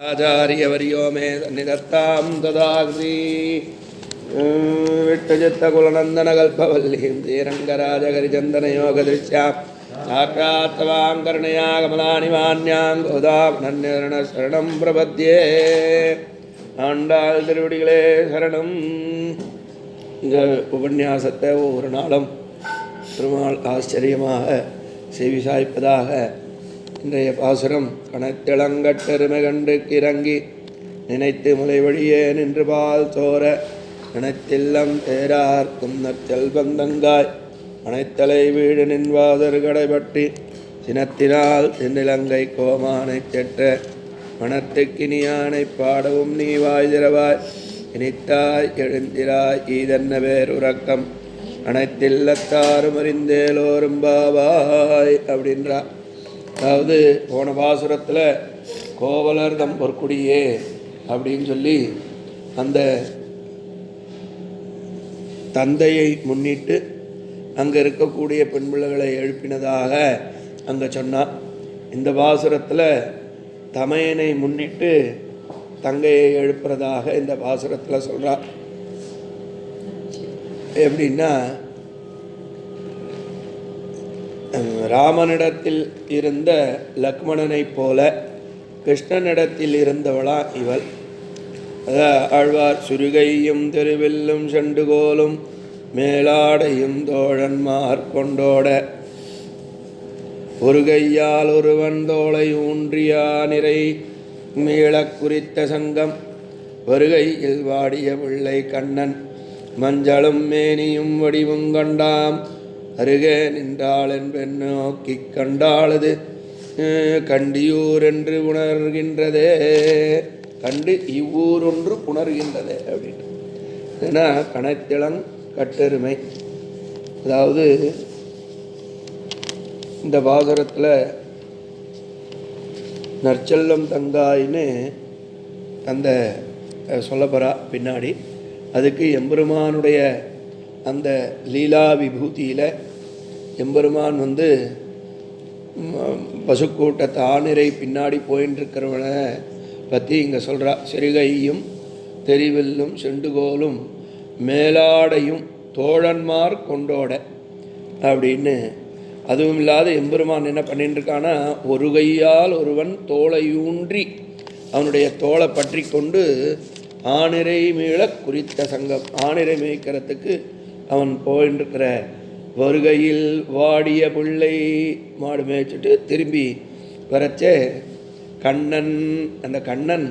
आचार्यवर्यो मे सन्निधत्तां तदाग्री विट्टचित्तकुलनन्दनकल्पवल्लीं श्रीरङ्गराजगरिचन्दनयोगदृश्यां साक्षात्तवाङ्कर्णया कमलानि मान्यां गोदामनन्यरणशरणं प्रपद्ये ஆண்டாள் திருவடிகளே சரணம் இந்த உபன்யாசத்தை ஒவ்வொரு நாளும் பெருமாள் ஆச்சரியமாக செவி சாய்ப்பதாக இன்றைய பாசுரம் கணத்திளங்கட்டெருமை கண்டு கிறங்கி நினைத்து முலை வழியே நின்று பால் சோர நினைத்தில்லம் தேரார்க்கும் நற்செல்வந்தங்காய் அனைத்தலை வீடு நின்வாதர் கடைபற்றி சினத்தினால் தென்னிலங்கை கோமானை செற்ற மனத்துக்கினியானை பாடவும் நீ வாய்திரவாய் இனித்தாய் எழுந்திராய் ஈதன்ன பேர் உறக்கம் அனைத்தில்லத்தாரும் அறிந்தேலோரும் பாவாய் அப்படின்றார் அதாவது போன பாசுரத்தில் கோவலர் தம் பொற்குடியே அப்படின்னு சொல்லி அந்த தந்தையை முன்னிட்டு அங்கே இருக்கக்கூடிய பெண் பிள்ளைகளை எழுப்பினதாக அங்கே சொன்னான் இந்த பாசுரத்தில் தமையனை முன்னிட்டு தங்கையை எழுப்புறதாக இந்த பாசுரத்தில் சொல்கிறார் எப்படின்னா ராமனிடத்தில் இருந்த லக்மணனைப் போல கிருஷ்ணனிடத்தில் இருந்தவளா இவள். அதான் ஆழ்வார் சுருகையும் தெருவில்லும் செண்டுகோலும் மேலாடையும் தோழன்மார் கொண்டோட. ஒரு கையால் ஒருவன் தோளை ஊன்றியா நிறை மீளக் குறித்த சங்கம். வருகையில் வாடிய பிள்ளை கண்ணன். மஞ்சளும் மேனியும் வடிவும் கண்டாம். அருகே நின்றாளென் பெண் நோக்கிக் கண்டாளது கண்டியூர் என்று உணர்கின்றதே. கண்டு இவ்வூர் ஒன்று உணர்கின்றதே அப்படின்னு ஏன்னா கணத்திளங் கட்டெருமை. அதாவது இந்த பாசுரத்தில் நற்செல்லம் தங்காயின்னு அந்த சொல்லப்போகிறா பின்னாடி. அதுக்கு எம்பெருமானுடைய அந்த லீலா விபூதியில் எம்பெருமான் வந்து பசுக்கூட்டத்தை ஆணிரை பின்னாடி போயின்னு இருக்கிறவனை பற்றி இங்கே சொல்கிறா சிறுகையும் தெரிவில்லும் செண்டுகோலும் மேலாடையும் தோழன்மார் கொண்டோட அப்படின்னு. அதுவும் இல்லாத எம்பெருமான் என்ன பண்ணிட்டுருக்கானா ஒரு கையால் ஒருவன் தோளையூன்றி அவனுடைய தோளை பற்றி கொண்டு ஆணிரை மீள குறித்த சங்கம் ஆணிரை மீக்கிறதுக்கு அவன் போயின்னு இருக்கிற வருகையில் வாடிய பிள்ளை மாடு மேய்ச்சிட்டு திரும்பி வரச்சே கண்ணன் அந்த கண்ணன்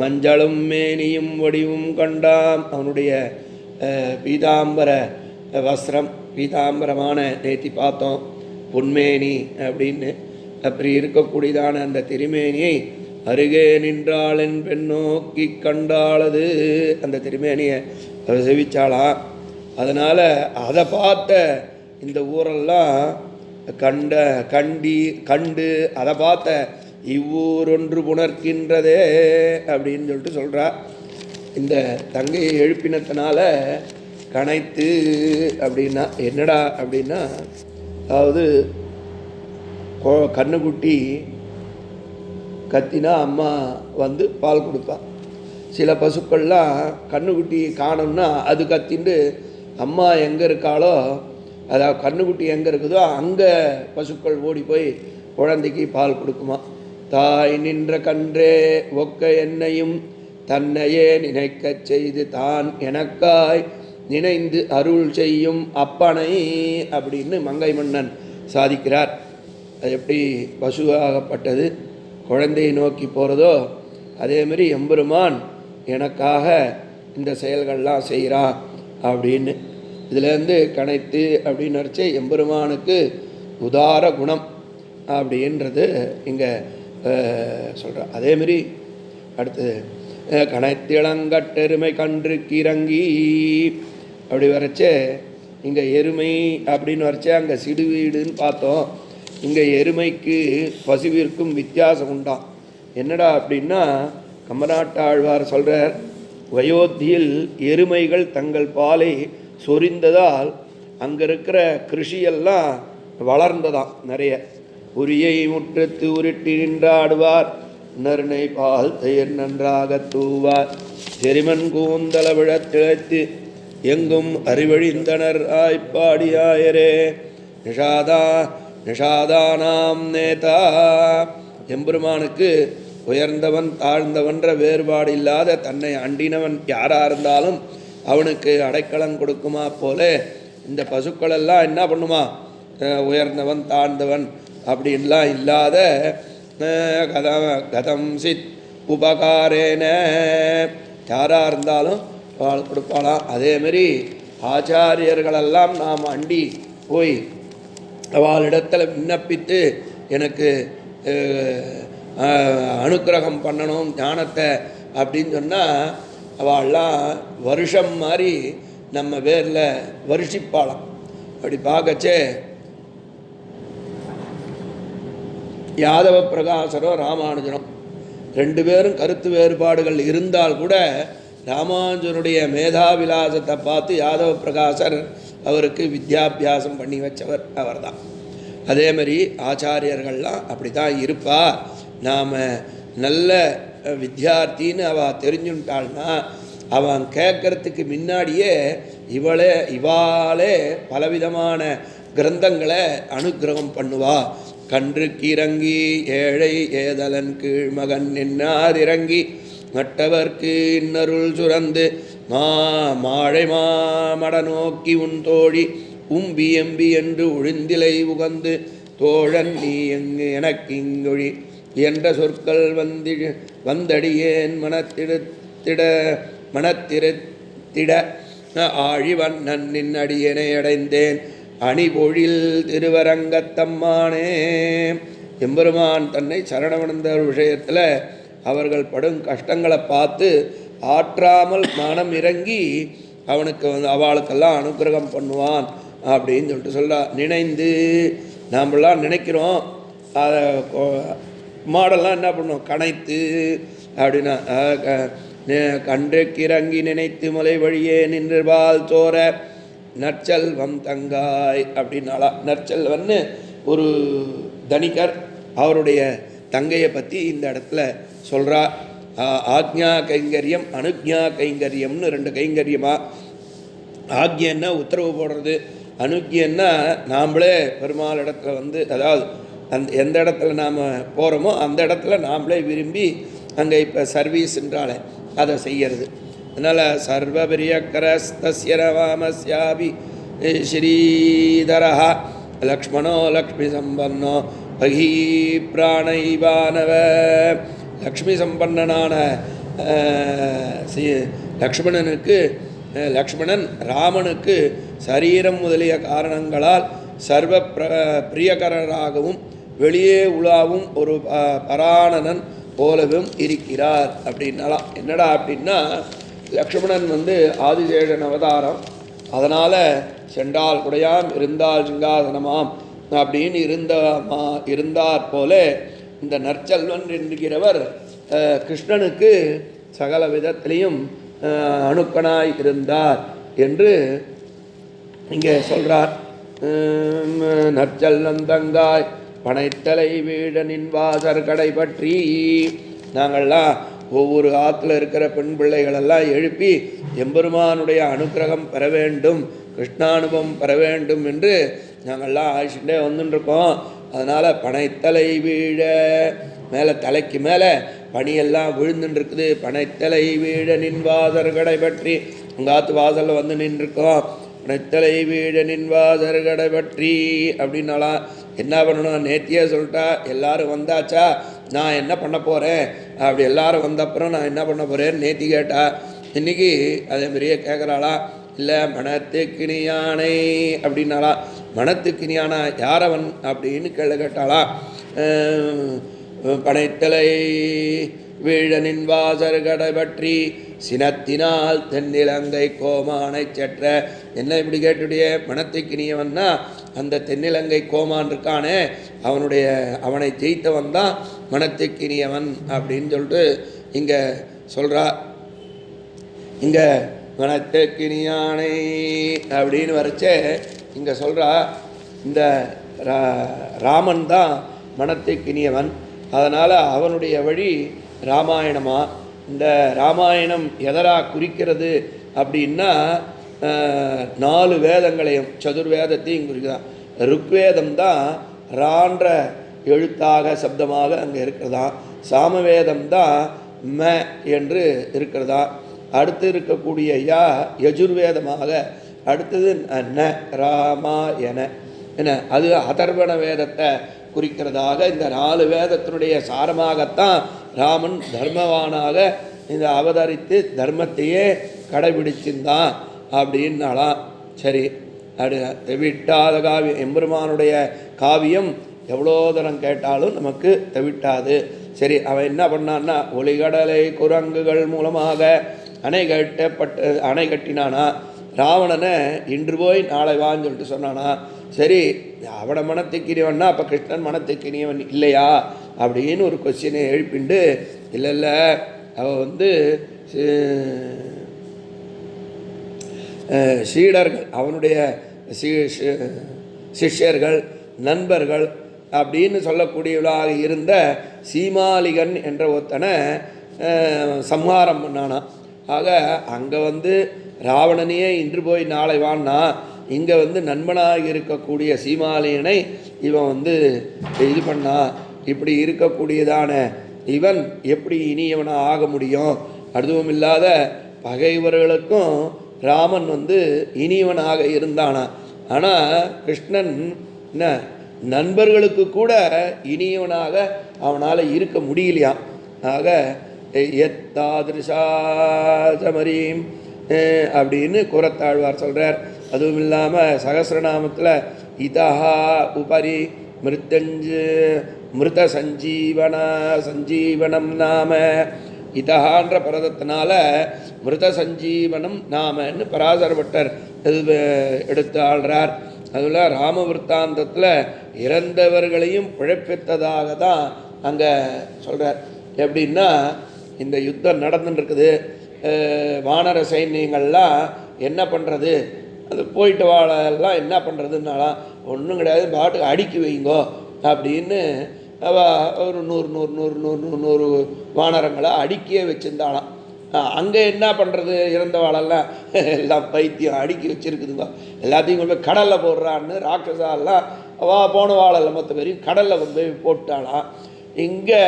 மஞ்சளும் மேனியும் வடிவும் கண்டாம். அவனுடைய பீதாம்பர வஸ்திரம் பீதாம்பரமான நேத்தி பார்த்தோம். பொன்மேனி அப்படின்னு அப்படி இருக்கக்கூடியதான அந்த திருமேனியை அருகே நின்றாளென் பெண் நோக்கி கண்டாளது. அந்த திருமேனியை செவிச்சாளாம் அதனால் அதை பார்த்த இந்த ஊரெல்லாம் கண்ட கண்டி கண்டு அதை பார்த்த இவ்வூர் ஒன்று புணர்க்கின்றதே அப்படின்னு சொல்லிட்டு சொல்கிறா இந்த தங்கையை எழுப்பினத்தினால கனைத்து அப்படின்னா என்னடா அப்படின்னா அதாவது கண்ணுக்குட்டி கத்தினா அம்மா வந்து பால் கொடுப்பான் சில பசுக்கள்லாம் கண்ணுக்குட்டி காணோம்னா அது கத்திண்டு அம்மா எங்கே இருக்காளோ அதாவது கண்ணுக்குட்டி எங்கே இருக்குதோ அங்கே பசுக்கள் ஓடி போய் குழந்தைக்கு பால் கொடுக்குமா. தாய் நின்ற கன்றே ஒக்க என்னையும் தன்னையே நினைக்கச் செய்து தான் எனக்காய் நினைந்து அருள் செய்யும் அப்பனை அப்படின்னு மங்கை மன்னன் சாதிக்கிறார். அது எப்படி பசுவாகப்பட்டது? குழந்தையை நோக்கி போகிறதோ அதேமாரி எம்பெருமான் எனக்காக இந்த செயல்கள்லாம் செய்கிறான் அப்படின்னு இதுலேருந்து கணைத்து அப்படின்னு நினச்சி எம்பெருமானுக்கு உதார குணம் அப்படின்றது இங்கே சொல்கிறேன் அதேமாரி அடுத்தது அஹ், கணைத்திளங்கட்டெருமை கன்று கிறங்கி அப்படி வரைச்சே இங்கே எருமை அப்படின்னு வரைச்சே அங்கே சிடு வீடுன்னு பார்த்தோம். இங்கே எருமைக்கு பசுவிற்கும் வித்தியாசம் உண்டாம் என்னடா அப்படின்னா கம்மநாட்டாழ்வார் சொல்கிறார் வயோத்தியில் எருமைகள் தங்கள் பாலை சொரிந்ததால் அங்கே இருக்கிற கிருஷியெல்லாம் வளர்ந்ததாம் நிறைய. உரியை முற்றத்து உருட்டி நின்றாடுவார். நறுனை பால் தயிர் நன்றாகத் தூவார். செரிமன் கூந்தல விழத்திழைத்து எங்கும் அறிவழிந்தனர் ஆய்ப்பாடியாயரே நிஷாதா நிஷாதானாம் நேதா. எம்பெருமானுக்கு உயர்ந்தவன் தாழ்ந்தவன்ற வேறுபாடு இல்லாத தன்னை அண்டினவன் யாராக இருந்தாலும் அவனுக்கு அடைக்கலம் கொடுக்குமா போல இந்த பசுக்கள் எல்லாம் என்ன பண்ணுமா? உயர்ந்தவன் தாழ்ந்தவன் அப்படின்லாம் இல்லாத கதம் கதம் சித் உபகாரேன. யாராக இருந்தாலும் வாழ் கொடுப்பாளாம். அதேமாரி ஆச்சாரியர்களெல்லாம் நாம் அண்டி போய் அவளிடத்தில் விண்ணப்பித்து எனக்கு அனுக்கிரகம் பண்ணணும் ஞானத்தை அப்படின்னு சொன்னால் அவள்லாம் வருஷம் மாதிரி நம்ம வேரில் வருஷிப்பாளாம். அப்படி பார்க்கச்சே யாதவ பிரகாசரோ ராமானுஜனும் ரெண்டு பேரும் கருத்து வேறுபாடுகள் இருந்தால் கூட ராமானுஜனுடைய மேதாவிலாசத்தை பார்த்து யாதவ பிரகாசர் அவருக்கு வித்யாபியாசம் பண்ணி வச்சவர் அவர்தான். அதே மாதிரி ஆச்சாரியர்கள்லாம் அப்படி தான் இருப்பா நாம் நல்ல வித்யார்த்தின்னு அவள் தெரிஞ்சுட்டாள்னா அவன் கேட்கறதுக்கு முன்னாடியே இவளே இவாளே பலவிதமான கிரந்தங்களை அனுக்கிரகம் பண்ணுவா. கன்று கிறங்கி ஏழை ஏதலன் கீழ் மகன் நின்னார் இறங்கி மற்றவர்க்கு இன்னருள் சுரந்து மா மாழை மாமட நோக்கி உன் தோழி உம்பி எம்பி என்று உழிந்திலை உகந்து தோழன் நீ எங்கு எனக்கு இங்கொழி என்ற சொற்கள் வந்து வந்தடியேன் மனத்திடத்திட மனத்திருத்திட ஆழிவண்ணன் நின் அடியனை அடைந்தேன். அணிபொழில் திருவரங்கத்தம்மானே எம்பெருமான் தன்னை சரணமடைந்த விஷயத்தில் அவர்கள் படும் கஷ்டங்களை பார்த்து ஆற்றாமல் மனம் இறங்கி அவனுக்கு வந்து அவளுக்கெல்லாம் அனுக்கிரகம் பண்ணுவான் அப்படின்னு சொல்லிட்டு சொல்ல நினைந்து நாமெல்லாம் நினைக்கிறோம். அதை மாடெல்லாம் என்ன பண்ணும்? கனைத்து அப்படின்னா கன்று கிறங்கி நினைத்து மலை வழியே நின்று பால் சோர நற்செல்வம் தங்காய் அப்படின்னாலா நற்செல்வன்னு ஒரு தனிகர் அவருடைய தங்கையை பற்றி இந்த இடத்துல சொல்கிறா ஆக்ஞா கைங்கரியம் அனுக்ஞா கைங்கரியம்னு ரெண்டு கைங்கரியமாக ஆக்யன்னா உத்தரவு போடுறது. அனுக்கியன்னா நாம்ளே பெருமாள் இடத்துல வந்து அதாவது அந்த எந்த இடத்துல நாம் போகிறோமோ அந்த இடத்துல நாம்ளே விரும்பி அங்கே இப்போ சர்வீஸ்ன்றாலே அதை செய்கிறது அதனால் சர்வபிரியக்கரஸ்தஸ்ய ரவாமஸ்யாபி ஸ்ரீதரா லக்ஷ்மணோ லக்ஷ்மி சம்பன்னோ பகி பிராணைவானவ. லக்ஷ்மி சம்பன்னனான லக்ஷ்மணனுக்கு லக்ஷ்மணன் ராமனுக்கு சரீரம் முதலிய காரணங்களால் சர்வ பிர பிரியகரராகவும் வெளியே உலாவும் ஒரு பராணனன் போலவும் இருக்கிறார் அப்படின்னாலாம் என்னடா அப்படின்னா லக்ஷ்மணன் வந்து ஆதிசேஷன் அவதாரம். அதனால் சென்றால் குடையாம் இருந்தால் சிங்காதனமாம் அப்படின்னு இருந்த மா- இருந்தார் போல இந்த நற்செல்வன் என்கிறவர் கிருஷ்ணனுக்கு சகல விதத்திலையும் அணுக்கனாய் இருந்தார் என்று இங்கே சொல்கிறார் நற்செல்வந்தங்காய் பனைத்தலை வீடனின் வாசர் கடை பற்றி நாங்கள்லாம் ஒவ்வொரு ஆற்றுல இருக்கிற பெண் பிள்ளைகளெல்லாம் எழுப்பி எம்பெருமானுடைய அனுக்கிரகம் பெற வேண்டும் கிருஷ்ணானுபவம் பெற வேண்டும் என்று நாங்கள்லாம் ஆயிச்சுட்டே வந்துட்டுருக்கோம் அதனால் பனைத்தலை வீழ மேலே தலைக்கு மேலே பனியெல்லாம் விழுந்துட்டு இருக்குது பனைத்தலை வீழ நின்வாசர் கடை பற்றி உங்கள் ஆற்று வாசலில் வந்து நின்றுருக்கோம். நெத்தலை வீழ நின்வாதர்கடை பற்றி அப்படின்னாலாம் என்ன பண்ணணும்? நேத்தியே சொல்லிட்டா எல்லாரும் வந்தாச்சா? நான் என்ன பண்ண போகிறேன் அப்படி எல்லாரும் வந்த அப்புறம் நான் என்ன பண்ண போகிறேன்னு நேத்தி கேட்டா. இன்னைக்கு அதே மாதிரியே கேட்குறாளா இல்லை மனத்துக்கினியானை அப்படின்னாலா மனத்துக்கினியானா யாரவன் அப்படின்னு கேள்வி கேட்டாளா. படைத்தலை பனைத்தலை வீழனின் வாசர் கடை பற்றி சினத்தினால் தென்னிலங்கை கோமானை செற்ற. என்ன இப்படி கேட்டுடைய? மனத்துக்கினியவன்னா அந்த தென்னிலங்கை கோமான் இருக்கானே அவனுடைய அவனை ஜெயித்தவன் தான் மனத்துக்கினியவன் அப்படின்னு சொல்லிட்டு இங்கே சொல்கிறா இங்கே மனத்துக்கினியானை அப்படின்னு வரைச்சே இங்கே சொல்கிறா இந்த ரா- ராமன் தான் மனத்துக்கினியவன் அதனால் அவனுடைய வழி ராமாயணமா? இந்த ராமாயணம் எதரா குறிக்கிறது அப்படின்னா நாலு வேதங்களையும் சதுர்வேதத்தையும் குறிக்கிறான். ருக்வேதம் தான் ரான்ற எழுத்தாக சப்தமாக அங்கே இருக்கிறதா சாமவேதம் தான் ம என்று இருக்கிறதா அடுத்து இருக்கக்கூடிய யா யஜுர்வேதமாக. அடுத்தது ந ராமாயண என்ன? அது அதர்வண வேதத்தை குறிக்கிறதாக இந்த நாலு வேதத்தினுடைய சாரமாகத்தான் ராமன் தர்மவானாக இந்த அவதரித்து தர்மத்தையே கடைபிடிச்சிருந்தான் அப்படின்னாலாம் சரி அப்படி தெவிட்டாத காவியம் எம்பெருமானுடைய காவியம் எவ்வளோ தரம் கேட்டாலும் நமக்கு தவிட்டாது. சரி அவன் என்ன பண்ணான்னா ஒளிகடலை குரங்குகள் மூலமாக அணை கட்டப்பட்ட அணை கட்டினானா? ராவணனை இன்று போய் நாளை வான்னு சொல்லிட்டு சொன்னானா? சரி அவனை மனத்துக்கினியவன்னா அப்போ கிருஷ்ணன் மனத்துக்கினியவன் இல்லையா? அப்படின்னு ஒரு கொஸ்டினை எழுப்பிண்டு இல்லை இல்லை அவள் வந்து சீடர்கள் அவனுடைய சிஷ்யர்கள் நண்பர்கள் அப்படின்னு சொல்லக்கூடியவளாக இருந்த சீமாலிகன் என்ற ஒருத்தனை சம்ஹாரம் பண்ணானாம். ஆக அங்கே வந்து ராவணனையே இன்று போய் நாளை வான்னா இங்கே வந்து நண்பனாக இருக்கக்கூடிய சீமாலியனை இவன் வந்து இது பண்ணான் இப்படி இருக்கக்கூடியதான இவன் எப்படி இனியவனாக ஆக முடியும்? அதுவும் இல்லாத பகைவர்களுக்கும் ராமன் வந்து இனியவனாக இருந்தானா? ஆனால் கிருஷ்ணன் என்ன நண்பர்களுக்கு கூட இனியவனாக அவனால் இருக்க முடியலையாம் ஆக எத்தாதிருஷாசமரீம் அப்படின்னு குரத்தாழ்வார் சொல்கிறார் அதுவும் இல்லாமல் சகசிரநாமத்தில் இதஹா உபரி மிருத்தஞ்சு மிருத சஞ்சீவனா சஞ்சீவனம் நாம. இதஹான்ற பரதத்தினால மிருத சஞ்சீவனம் நாமன்னு பராசரப்பட்டர் எடுத்து ஆள்றார். அதில் ராமவிருத்தாந்தத்தில் இறந்தவர்களையும் பிழைப்பித்ததாக தான் அங்கே சொல்கிறார் எப்படின்னா இந்த யுத்தம் நடந்துருக்குது வானர சைன்யங்கள்லாம் என்ன பண்ணுறது அது போயிட்டு வாழ எல்லாம் என்ன பண்ணுறதுன்னாலாம் ஒன்றும் கிடையாது. பாட்டுக்கு அடுக்கி வைங்கோ அப்படின்னு ஒரு நூறு நூறு நூறு நூறு நூறு நூறு வானரங்களை அடுக்கியே வச்சுருந்தாலாம் அங்கே என்ன பண்ணுறது இறந்தவாளெல்லாம்? எல்லாம் பைத்தியம் அடுக்கி வச்சுருக்குதுங்க. எல்லாத்தையும் கொண்டு போய் கடலில் போடுறான்னு ராட்சசாலாம் வா போன வாழெல்லாம் மொத்த பேரையும் கடலில் கொண்டு போய் போட்டாளாம். இங்கே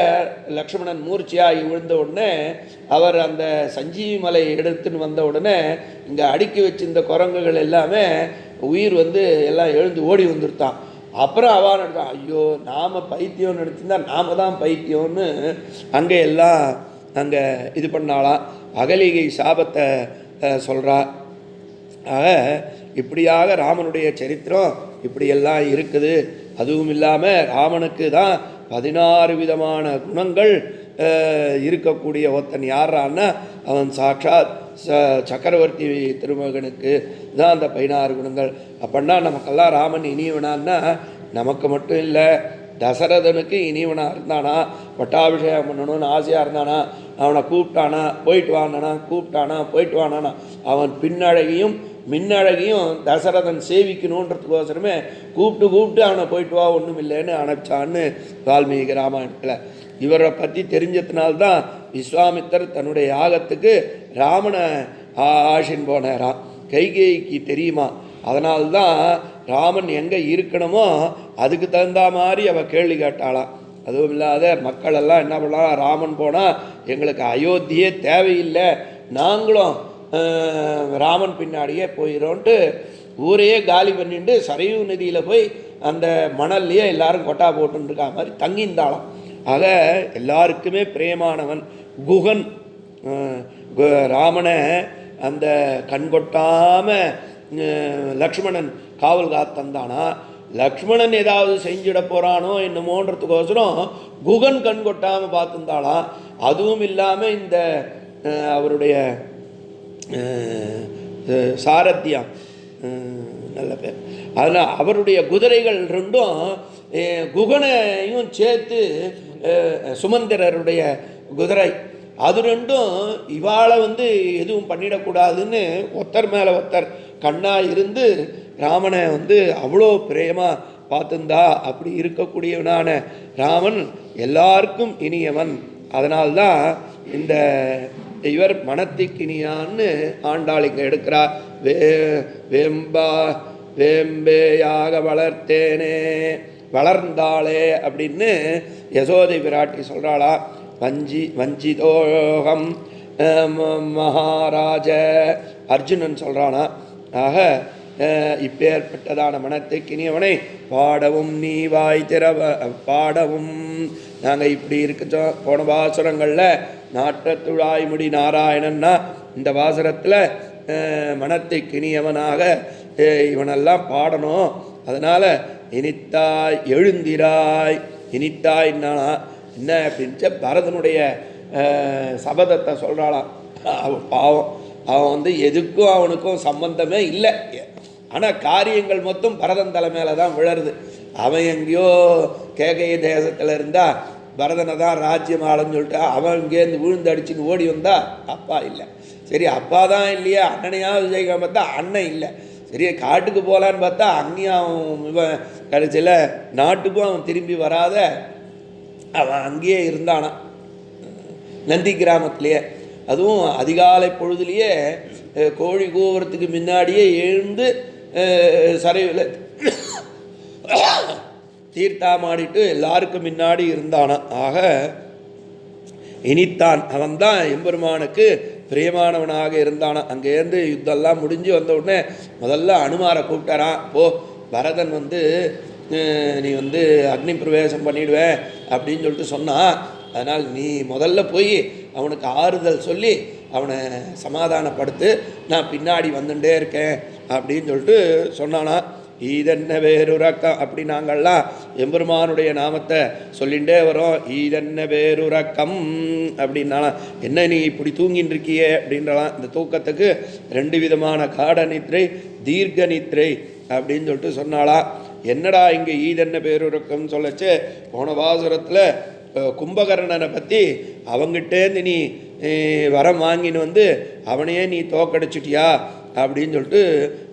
லக்ஷ்மணன் மூர்ச்சியாகி விழுந்த உடனே அவர் அந்த சஞ்சீவி மலையை எடுத்துன்னு வந்த உடனே இங்கே அடுக்கி வச்சிருந்த குரங்குகள் எல்லாமே உயிர் வந்து எல்லாம் எழுந்து ஓடி வந்துருத்தான். அப்புறம் அவா நடத்தான் ஐயோ நாம் பைத்தியம் நடிச்சிருந்தா நாம தான் பைத்தியம்னு அங்கே எல்லாம் அங்கே இது பண்ணாலாம் அகலிகை சாபத்தை சொல்கிறா ஆக இப்படியாக ராமனுடைய சரித்திரம் இப்படியெல்லாம் இருக்குது. அதுவும் இல்லாமல் ராமனுக்கு தான் பதினாறு விதமான குணங்கள் இருக்கக்கூடிய ஒருத்தன் யாரான்னா அவன் சாட்சாத் ச சக்கரவர்த்தி திருமகனுக்கு தான் அந்த பதினாறு குணங்கள். அப்படின்னா நமக்கெல்லாம் ராமன் இனியவனான்னா நமக்கு மட்டும் இல்லை தசரதனுக்கு இனிவனாக இருந்தானா பட்டாபிஷேகம் பண்ணணும்னு ஆசையாக இருந்தானா அவனை கூப்பிட்டானா போயிட்டு வானானா கூப்பிட்டானா போயிட்டு வானானா அவன் பின்னழகியும் மின்னழகியும் தசரதன் சேவிக்கணுன்றதுக்கோசரமே கூப்பிட்டு கூப்பிட்டு அவனை போயிட்டு வா ஒன்றும் இல்லைன்னு அனுப்பிச்சான்னு வால்மீகி ராமாயணத்தில். இவரை பற்றி தெரிஞ்சதுனால்தான் விஸ்வாமித்தர் தன்னுடைய யாகத்துக்கு ராமனை ஆஷின் போனாராம். கைகேயிக்கு தெரியுமா? அதனால்தான் ராமன் எங்கே இருக்கணுமோ அதுக்கு தகுந்த மாதிரி அவள் கேள்வி கேட்டாளாம். அதுவும் இல்லாத மக்களெல்லாம் என்ன பண்ணலாம்? ராமன் போனால் எங்களுக்கு அயோத்தியே தேவையில்லை. நாங்களும் ராமன் பின்னாடியே போயிடோன்ட்டு ஊரையே காலி பண்ணிட்டு சரையூ நதியில் போய் அந்த மணல்லையே எல்லாரும் கொட்டா போட்டுருக்கா மாதிரி தங்கியிருந்தாளாம். ஆக எல்லாருக்குமே பிரேமானவன். குகன் கு- ராமனை அந்த கண்கொட்டாமல் லக்ஷ்மணன் காவல் காத்தந்தானா லக்ஷ்மணன் ஏதாவது செஞ்சிட போகிறானோ என்னமோன்றதுக்கோசரம் குகன் கண் கொட்டாமல் பார்த்துருந்தாளாம் அதுவும் இல்லாமல் இந்த அவருடைய சாரத்தியம் நல்ல பேர். அதனால் அவருடைய குதிரைகள் ரெண்டும் குகனையும் சேர்த்து சுமந்திரருடைய குதிரை. அது ரெண்டும் இவாளை வந்து எதுவும் பண்ணிடக்கூடாதுன்னு ஒத்தர் மேலே ஒத்தர் கண்ணாக இருந்து ராமனை வந்து அவ்வளோ பிரேமாக பார்த்துந்தா அப்படி இருக்கக்கூடியவனான ராமன் எல்லாருக்கும் இனியவன். அதனால்தான் இந்த இவர் மனத்திக்கினியான்னு ஆண்டாள் இங்கே எடுக்கிறார். வே வேம்பா வேம்பேயாக வளர்த்தேனே. வளர்ந்தாளே அப்படின்னு யசோதை பிராட்டி சொல்கிறாளா வஞ்சி வஞ்சிதோகம் மகாராஜ அர்ஜுனன் சொல்கிறானா ஆக இப்பேற்பட்டதான மனத்தை மனத்துக்கினியவனை பாடவும் நீ வாய் திறவ பாடவும். நாங்கள் இப்படி இருக்கச்சோம் போன வாசுரங்களில் நாட்டத்துழாய்முடி நாராயணன்னா இந்த வாசுரத்தில் மனத்துக்கினியவனாக அஹ், இவனெல்லாம் பாடணும். அதனால் இனித்தாய் எழுந்திராய். இனித்தாய்னா என்ன அப்படின்ட்டு பரதனுடைய சபதத்தை சொல்கிறாளாம் அவன் பாவம். அவன் வந்து எதுக்கும் அவனுக்கும் சம்பந்தமே இல்லை. ஆனால் காரியங்கள் மொத்தம் பரதன் தலைமையில தான் விழருது. அவன் எங்கேயோ கேகைய தேசத்தில் இருந்தால் பரதனை தான் ராஜ்யம் ஆளுன்னு சொல்லிட்டு அவன் இங்கேருந்து விழுந்து அடிச்சுன்னு ஓடி வந்தா அப்பா இல்லை. சரி அப்பா தான் இல்லையா? அண்ணனையாவது ஜெயிக்காம பார்த்தா அண்ணன் இல்லை. சரி காட்டுக்கு போகலான்னு பார்த்தா அங்கேயும் அவன் இவன் கடைசியில் நாட்டுக்கும் அவன் திரும்பி வராத அவன் அங்கேயே இருந்தானான் நந்தி கிராமத்திலேயே. அதுவும் அதிகாலை பொழுதுலேயே கோழி கூவுறதுக்கு முன்னாடியே எழுந்து அஹ், சரைவில் தீர்த்தாமாடிட்டு எல்லாருக்கும் முன்னாடி இருந்தானான் ஆக இனித்தான். அவன்தான் எம்பெருமானுக்கு பிரியமானவனாக இருந்தானா? அங்கேருந்து யுத்தம்லாம் முடிஞ்சு வந்த உடனே முதல்ல அனுமாரை கூப்பிட்டாரான் போ பரதன் வந்து நீ வந்து அக்னி பிரவேசம் பண்ணிடுவேன் அப்படின்னு சொல்லிட்டு சொன்னான். அதனால் நீ முதல்ல போய் அவனுக்கு ஆறுதல் சொல்லி அவனை சமாதானப்படுத்து நான் பின்னாடி வந்துட்டே இருக்கேன் அப்படின்னு சொல்லிட்டு சொன்னானா. ஈதென்ன வேறுரக்கம் அப்படி நாங்கள்லாம் எம்பெருமானுடைய நாமத்தை சொல்லிகிட்டே வரோம். ஈதென்ன வேறுரக்கம் அப்படின்னாலாம் என்ன நீ இப்படி தூங்கின்னு இருக்கியே அப்படின்றலாம் இந்த தூக்கத்துக்கு ரெண்டு விதமான காட நித்ரை தீர்க்க நித்திரை அப்படின்னு சொல்லிட்டு சொன்னாலாம் என்னடா இங்கே ஈதென்ன பேருரக்கம்னு சொல்லச்சு போன வாசுரத்தில் கும்பகர்ணனை பற்றி அவங்கிட்டேருந்து நீ வரம் வாங்கின்னு வந்து அவனையே நீ தோக்கடிச்சிட்டியா அப்படின்னு சொல்லிட்டு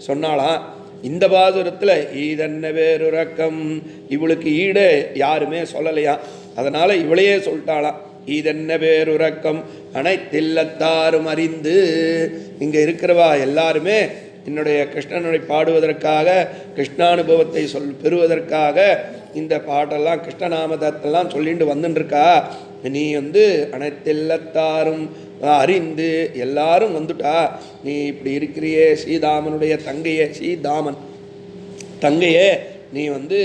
சொன்னாலாம் இந்த பாசுரத்தில் ஈதன்ன வேறுறக்கம் இவளுக்கு ஈடு யாருமே சொல்லலையா? அதனால் இவளையே சொல்லிட்டாளாம் ஈதென்ன பேருறக்கம் அனைத்தில்லத்தாரும் அறிந்து இங்கே இருக்கிறவா எல்லாருமே? என்னுடைய கிருஷ்ணனுடைய பாடுவதற்காக கிருஷ்ணானுபவத்தை சொல் பெறுவதற்காக இந்த பாட்டெல்லாம் கிருஷ்ணநாமதத்தெல்லாம் சொல்லிட்டு வந்துட்டுருக்கா நீ வந்து அனைத்தில்லத்தாரும் அறிந்து எல்லாரும் வந்துட்டா நீ இப்படி இருக்கிறியே ஸ்ரீதாமனுடைய தங்கையே ஸ்ரீதாமன் தங்கையே நீ வந்து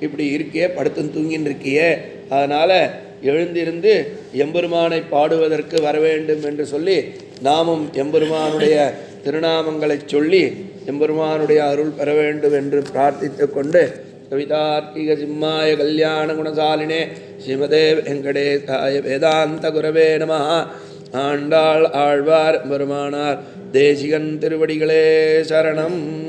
இப்படி இருக்கியே படுத்து தூங்கின்னு இருக்கியே. அதனால் எழுந்திருந்து எம்பெருமானை பாடுவதற்கு வர வேண்டும் என்று சொல்லி நாமும் எம்பெருமானுடைய திருநாமங்களைச் சொல்லி எம்பெருமானுடைய அருள் பெற வேண்டும் என்று பிரார்த்தித்து கொண்டு கவிதார்க்கிக சிம்மாய கல்யாண குணசாலினே ஸ்ரீமதே வெங்கடேசாய வேதாந்த குரவே நமஹா ஆண்டாள் ஆழ்வார் பெருமானார் தேசிகன் திருவடிகளே சரணம்.